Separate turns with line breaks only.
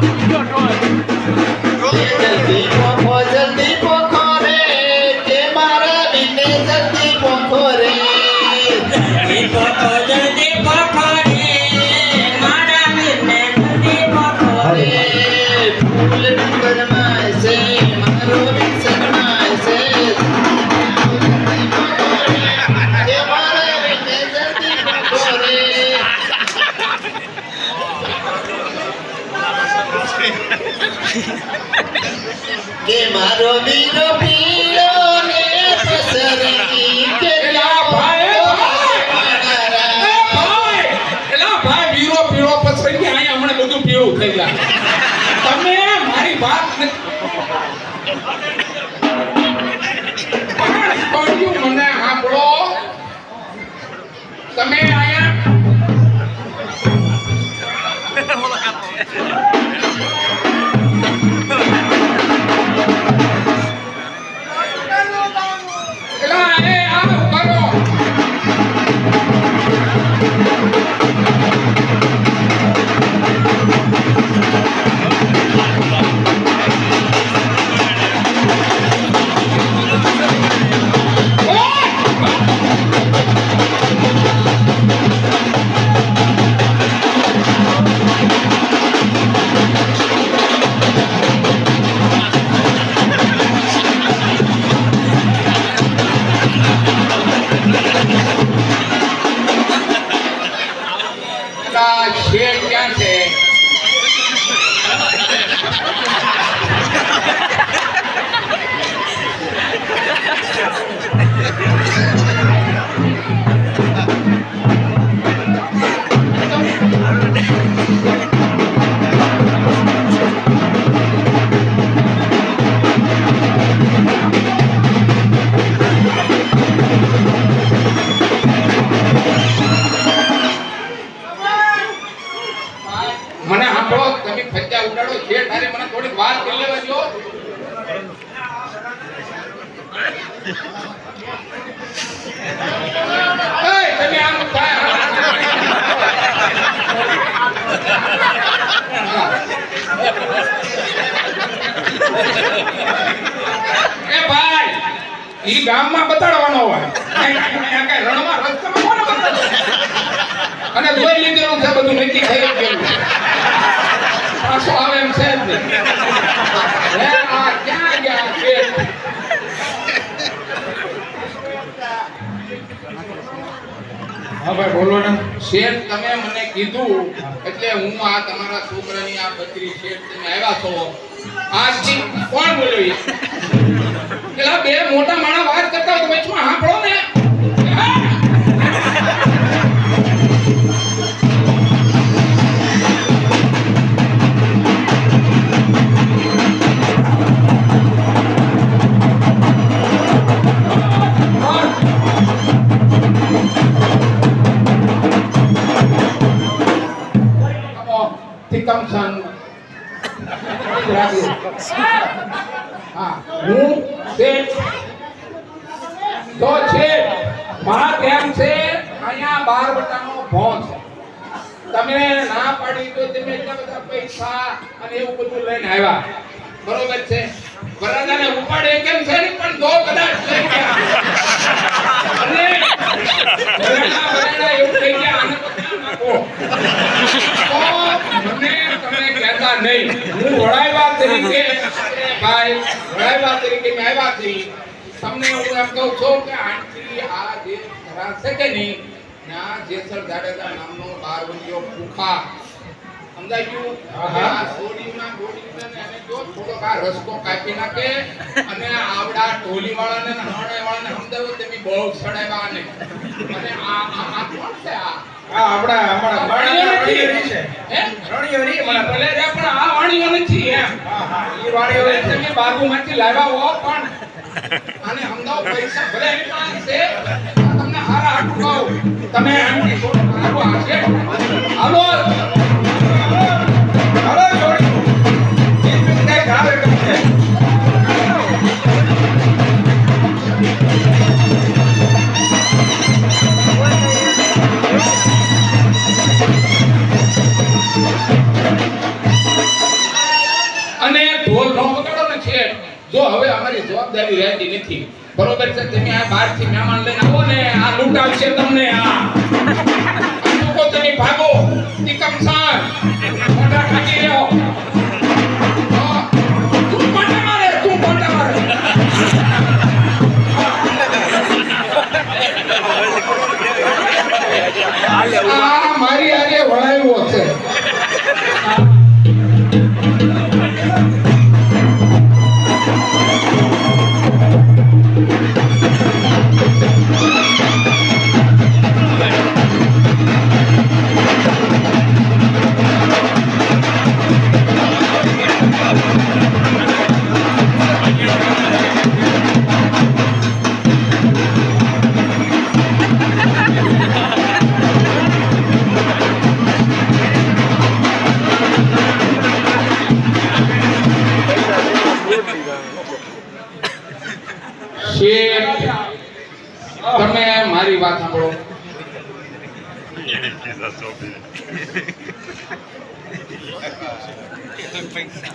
Go, go. કે મારો બીજો પીળો ને કે
ભાઈ! એલા ભાઈ, હમણાં બધું પીળું થઈ. તમે મારી વાત પણ મને સાંભળો. તમે અહીંયા એ ભાઈ, ઈ ગામમાં બતાડવાનો હોય. અને જોઈ લીધેલું છે બધું નક્કી થઈ ગયેલું પાછો આવે એમ છે જ હે, આ ક્યાં ગયા છે હા ભાઈ, બોલો ને શેઠ, તમે મને કીધું, એટલે હું આ તમારા છોકરાની આ બત્રી શેઠ તમે આવ્યા છો આજથી કોણ બોલ્યો? પેલા બે મોટા માણસ વાત કરતા હોય તો વચમાં હા. હા હું શેઠ તો કેમ છે અહીંયા બાર બટાનો ભો છે તમે ના પાડી તો તમે એટલા બધા પૈસા અને એવું બધું લઈને આવ્યા બરોબર છે વરરાજાને ઉપાડે કેમ છે પણ જો કદાચ લઈ ગયા અને વરરાજા વરરાજા એવું કહી ગયા આને તો ક્યાં નાખો તો મને તમે કહેતા નહીં હું વડાઈવા તરીકે અરે ભાઈ વડાઈવા તરીકે મેં આવ્યા છીએ તમને હું એમ કહું છું કે આંટી આ જે ઘરા કે નહીં? ના જેસર જાડેજા નામનો બારવંજો ભૂખા. સમજાઈ ગયું આ સોડીમાં ગોળીને એને જો થોડોક આ રસ્તો કાપી નાખે અને આવડા ટોલી વાળાને ને વાળાને સમજાવો તમે બહુ સડાવ્યા ને અને આ આ આ કોણ છે આ?
આ આપણા આપણા
વાણીઓ.
છે.
હે?
વાણીઓ નહીં,
ઈ ભલે પણ આ વાણીઓ નથી એમ.
હા હા ઈ વાણીઓ
તમે બાજુમાંથી લાવ્યા હો પણ આને સમજાવો પૈસા ભલે એની પાસે તમને હારા હાટું કહું. તમે આની હાલો. જો હવે અમારી જવાબદારી રહેતી નથી. બરોબર છે? તમે આ બહારથી મહેમાન લઈને આવો ને, આ લૂંટાવશે તમને આ. લોકો તમે ભાગો. નિકમ શેઠ તમે મારી વાત સાંભળો.